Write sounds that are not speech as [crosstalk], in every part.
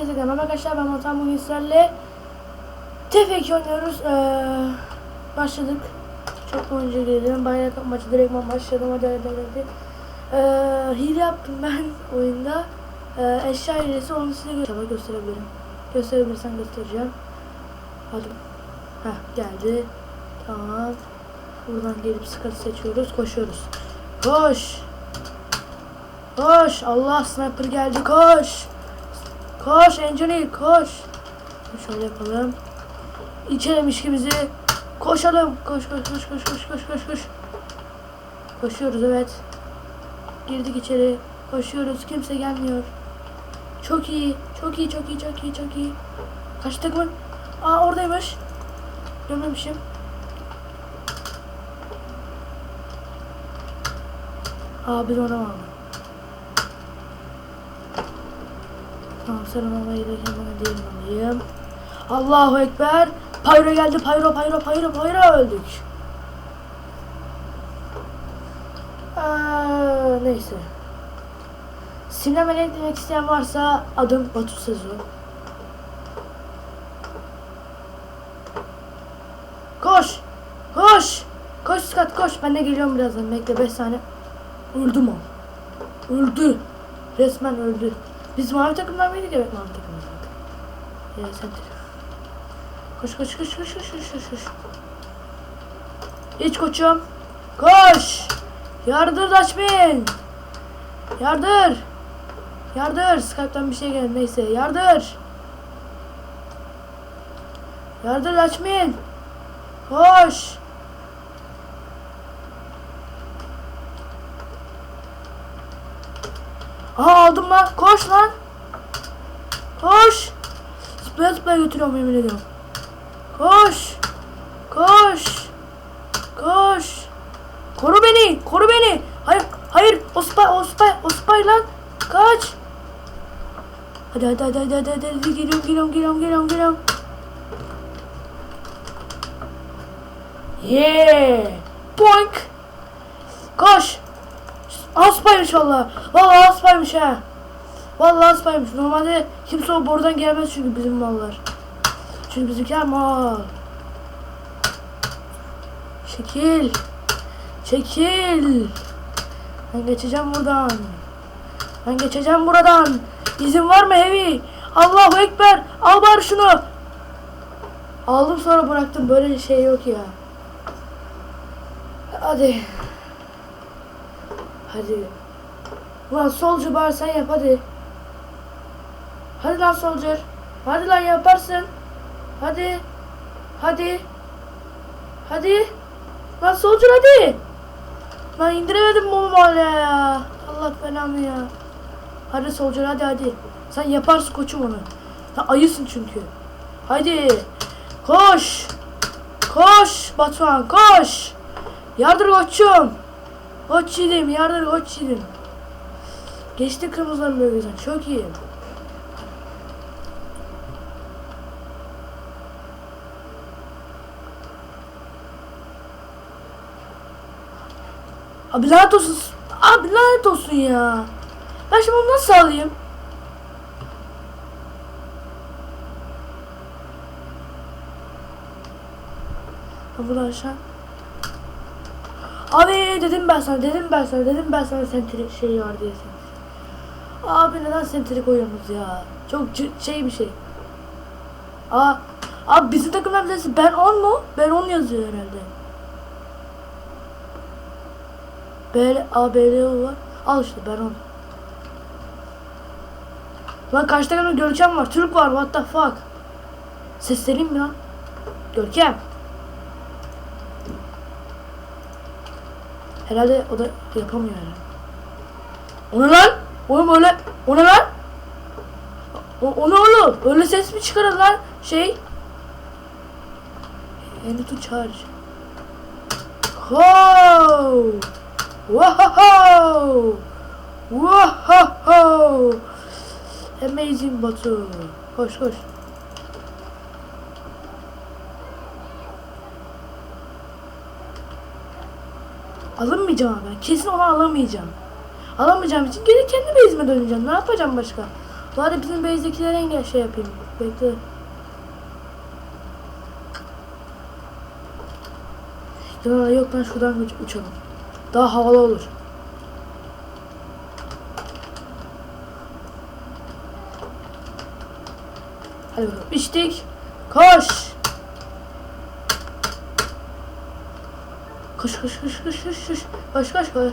Herkese merhaba arkadaşlar ben Matan bugün sizlerle TF2 oynuyoruz. Ee, Başladık. Çok önce girdim bayrak maçı direktman başladım hadi hadi hadi ee, Hile yaptım ben [laughs] oyunda. Ee, Eşya hilesi onu size gö İnşallah gösterebilirim. Gösterebilirsem göstereceğim. Hadi. Heh geldi. Tamam. Buradan gelip sıkıntı seçiyoruz koşuyoruz. Koş! Koş! Allah sniper geldi koş Koş Engineer koş. Şöyle yapalım. İçelim işkimizi. Koşalım. Koş koş koş koş koş koş koş koş. Koşuyoruz evet. Girdik içeri. Koşuyoruz. Kimse gelmiyor. Çok iyi. Çok iyi çok iyi çok iyi çok iyi. Kaç takımın? Aa oradaymış. Görmemişim. Aa biz ona var. Tamam ona gelirken bana diyelim alayım. Allahu Ekber. Pyro geldi. Pyro, Pyro, Pyro, Pyro öldük. Aa, neyse. Sinema ne demek isteyen varsa adım Batu Sezu. Koş. Koş. Koş Scott koş. Ben de geliyorum birazdan. Bekle 5 saniye. Öldü mü? Öldü. Resmen öldü. Biz mavi takımdan mıydık? Evet mavi takımdan. Evet sen. Koş koş koş koş koş koş koş. İç koçum. Koş. Yardır Daçmin. Yardır. Yardır. Skype'tan bir şey geldi neyse. Yardır. Yardır Daçmin. Koş. Aha aldım lan. Koş lan. Koş. Zıplaya zıplaya götürüyorum yemin ediyorum. Koş. Koş. Koş. Koru beni. Koru beni. Hayır. Hayır. O spy. O spy. O spy lan. Kaç. Hadi hadi hadi hadi hadi hadi. Geliyorum geliyorum geliyorum geliyorum geliyorum. Yeah. Boink. Koş. Aspaymış valla. Valla aspaymış ha. Valla aspaymış. Normalde kimse o borudan gelmez çünkü bizim mallar. Çünkü bizimkiler mal. Çekil. Çekil. Ben geçeceğim buradan. Ben geçeceğim buradan. İzin var mı Heavy? Allahu Ekber. Al bari şunu. Aldım sonra bıraktım. Böyle şey yok ya. Hadi. Hadi. Ulan solcu bari sen yap hadi. Hadi lan soldier. Hadi lan yaparsın. Hadi. Hadi. Hadi. Lan soldier hadi. Lan indiremedim bunu hala ya. Allah belanı ya. Hadi soldier hadi hadi. Sen yaparsın koçum onu. Sen ayısın çünkü. Hadi. Koş. Koş Batuhan koş. Yardır koçum. Koç yiğidim yardır koç yiğidim. Geçti kırmızıların bölgesinden çok iyi. Abi lanet olsun. Abi lanet olsun ya. Ben şimdi bunu nasıl alayım? Bunu aşağı. Abi dedim ben sana, dedim ben sana, dedim ben sana sentri şey var diye. Abi neden sentri koyuyorsunuz ya? Çok şey bir şey. Aa, abi bizim takımlar bilirsin ben 10 mu? Ben 10 yazıyor herhalde. B, A, B, L, U var. Al işte ben 10. Lan karşı takımda Görkem var, Türk var, what the fuck. Sesleneyim mi lan? Görkem. Herhalde o da yapamıyor yani. O ne lan? Oğlum öyle, o ne lan? O, o ne oğlum? Öyle ses mi çıkarır lan? Şey. To charge. Ho! Wow! Wow! Amazing Batu. Koş koş. Alamayacağım ben. Kesin onu alamayacağım. Alamayacağım için geri kendi base'ime döneceğim. Ne yapacağım başka? Bari bizim base'dekileri engel şey yapayım. Bekle. Ya yok lan şuradan uç- uçalım. Daha havalı olur. Hadi bakalım. İçtik. Koş. Koş koş koş koş koş koş. Koş koş koş.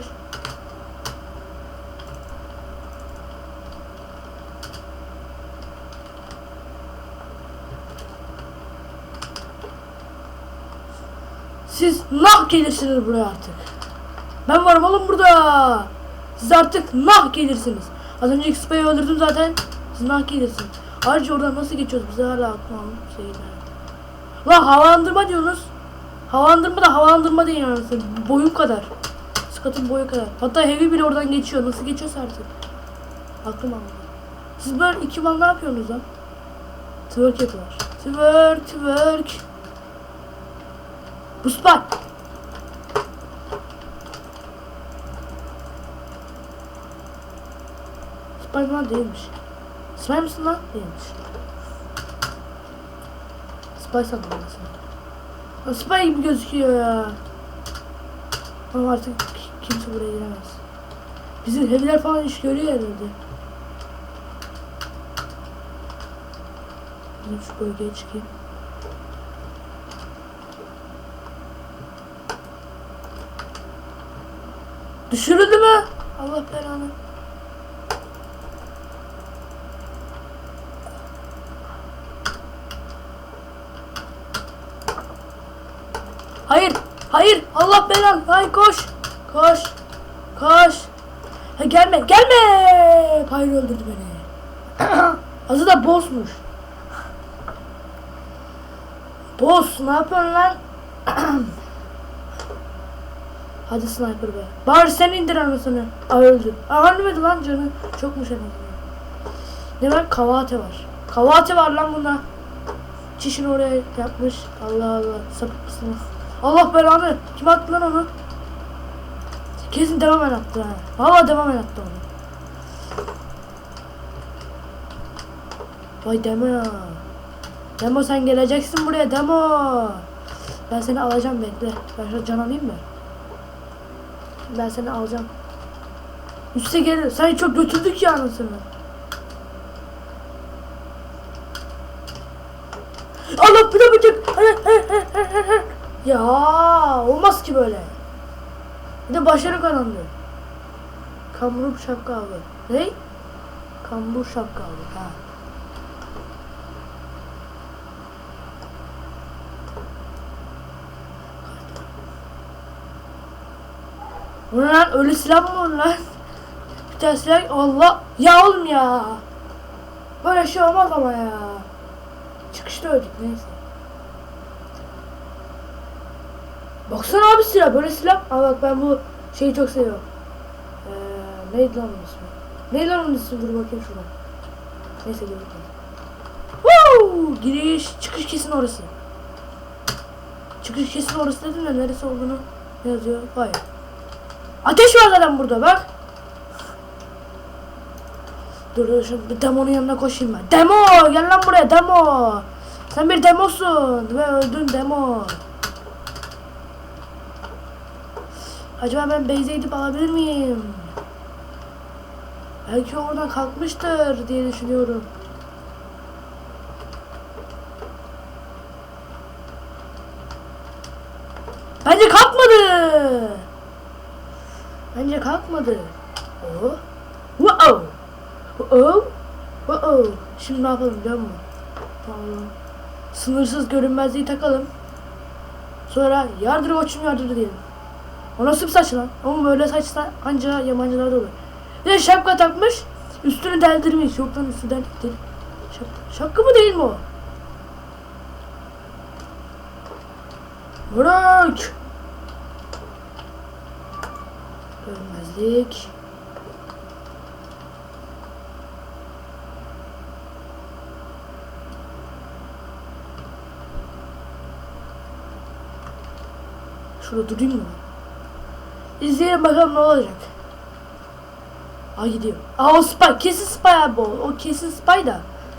Siz nah gelirsiniz buraya artık. Ben varım oğlum burada. Siz artık nah gelirsiniz. Az önceki spayı öldürdüm zaten. Siz nah gelirsiniz. Ayrıca oradan nasıl geçiyoruz? Bize hala aklıma şey Lan havalandırma diyorsunuz. Havalandırma da havalandırma değil yani. Boyum kadar. Skatın boyu kadar. Hatta heavy bile oradan geçiyor. Nasıl geçiyorsa artık. Aklım almadı. Siz böyle iki bal ne yapıyorsunuz lan? Twerk yapıyorlar. Twerk, twerk. Bu spy. Spy lan değilmiş. Spy mısın lan? Değilmiş. Spy sandım. Lan Spy gibi gözüküyor ya. Ama artık ki- kimse buraya giremez. Bizim heavy'ler falan iş görüyor herhalde. Ben şu bölgeye çıkayım. Düşürüldü mü? Allah belanı. Hayır, hayır. Allah belanı. Hayır koş. Koş. Koş. Ha, gelme, gelme. Hayır öldürdü beni. [clears throat] Azı da bossmuş. Boss ne yapıyorsun lan? [clears throat] Hadi sniper be. Bari sen indir anasını. Aa öldü. Aa ölmedi lan canı. Çokmuş en. Ne var? Kavate var. Kavate var lan bunda. Çişini oraya yapmış. Allah Allah. Sapık mısın? Allah belanı. Kim attı lan onu? Kesin devam attı ha. Valla devam attı onu. Vay Demo ya. Demo sen geleceksin buraya Demo. Ben seni alacağım bekle. Ben şöyle can alayım mı? Ben seni alacağım. Üste gelir. Sen çok götürdük ya anasını. Allah bir de bıçak. Ya olmaz ki böyle. Bir de başarı kazandı. Kambur şapka aldı. Ne? Kambur şapka aldı. Ha. Bu lan? Ölü silah mı var lan? Bir tane silah. Allah. Ya oğlum ya. Böyle şey olmaz ama ya. Çıkışta öldük neyse. Baksana abi silah. Böyle silah. Aa bak ben bu şeyi çok seviyorum. Ee, neydi lan onun ismi? Neydi lan onun ismi? Dur bakayım şuradan. Neyse bakayım. Woo! Giriş, çıkış kesin orası. Çıkış kesin orası dedim de neresi olduğunu ne yazıyor? Hayır. Ateş var zaten burada bak. Dur dur şimdi demonun yanına koşayım ben. Demo gel lan buraya demo. Sen bir demosun ve öldün demo. Acaba ben base'e gidip alabilir miyim? Belki oradan kalkmıştır diye düşünüyorum. Bence kalkmadı. Bence kalkmadı. Oh. Wow. Oh. Oh. Şimdi ne yapalım biliyor musun? Tamam. Sınırsız görünmezliği takalım. Sonra yardır koçum yardır diyelim. O nasıl bir saç lan? Ama böyle saçsa anca yabancılarda olur. Bir de şapka takmış. Üstünü deldirmiş. Yok lan üstü del değil. Şapka, şapka mı değil mi o? Bırak. Görmezlik. Şurada durayım mı? İzleyelim bakalım ne olacak. Aa gidiyor. Aa o spy. Kesin spy abi o. O kesin spy da.